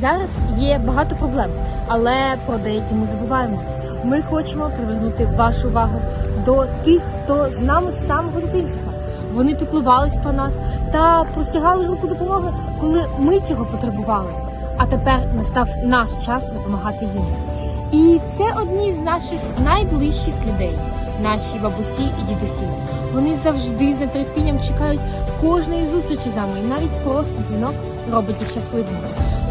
Зараз є багато проблем, але про деякі ми забуваємо. Ми хочемо привернути вашу увагу до тих, хто з нами з самого дитинства. Вони піклувались про нас та простягали руку допомоги, коли ми цього потребували. А тепер настав наш час допомагати їм. І це одні з наших найближчих людей, наші бабусі і дідусі. Вони завжди з нетерпінням чекають кожної зустрічі з нами, і навіть просто дзвінок робить їх щасливими.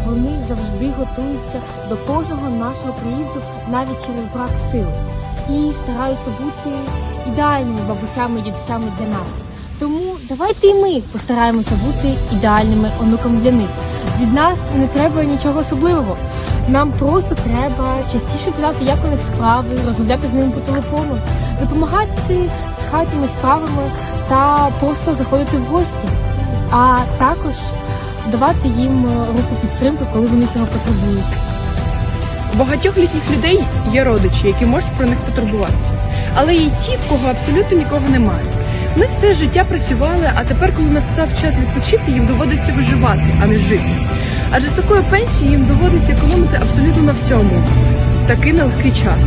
Вони завжди готуються до кожного нашого приїзду навіть через брак сил і стараються бути ідеальними бабусями і дідусями для нас. Тому давайте і ми постараємося бути ідеальними онуками для них. Від нас не треба нічого особливого. Нам просто треба частіше питати, як у них справи, розмовляти з ними по телефону, допомагати з хатніми справами та просто заходити в гості. А також давати їм е, руку підтримки, коли вони цього потребують. У багатьох літніх людей є родичі, які можуть про них потурбуватися. Але є ті, в кого абсолютно нікого немає. Ми все життя працювали, а тепер, коли настав час відпочити, їм доводиться виживати, а не жити. Адже з такою пенсією їм доводиться економити абсолютно на всьому. Такий нелегкий час.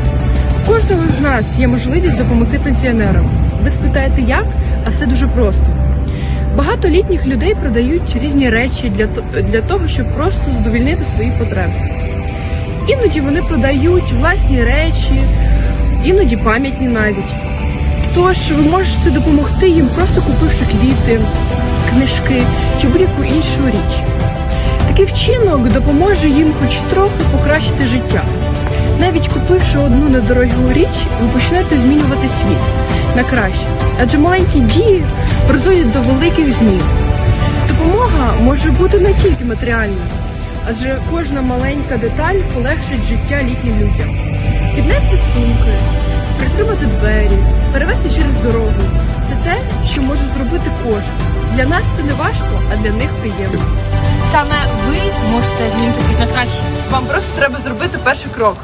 У кожного з нас є можливість допомогти пенсіонерам. Ви спитаєте, як? А все дуже просто. Багато літніх людей продають різні речі для, для того, щоб просто задовільнити свої потреби. Іноді вони продають власні речі, іноді пам'ятні навіть. Тож ви можете допомогти їм, просто купивши квіти, книжки чи будь-яку іншу річ. Такий вчинок допоможе їм хоч трохи покращити життя. Навіть купивши одну недорогу річ, ви почнете змінювати світ на краще. Адже маленькі дії призводять до великих змін. Допомога може бути не тільки матеріальною, адже кожна маленька деталь полегшить життя літнім людям. Піднести сумки, притримати двері, перевести через дорогу це те, що може зробити кожен. Для нас це не важко, а для них приємно. Саме ви можете змінити світ на краще. Вам просто треба зробити перший крок.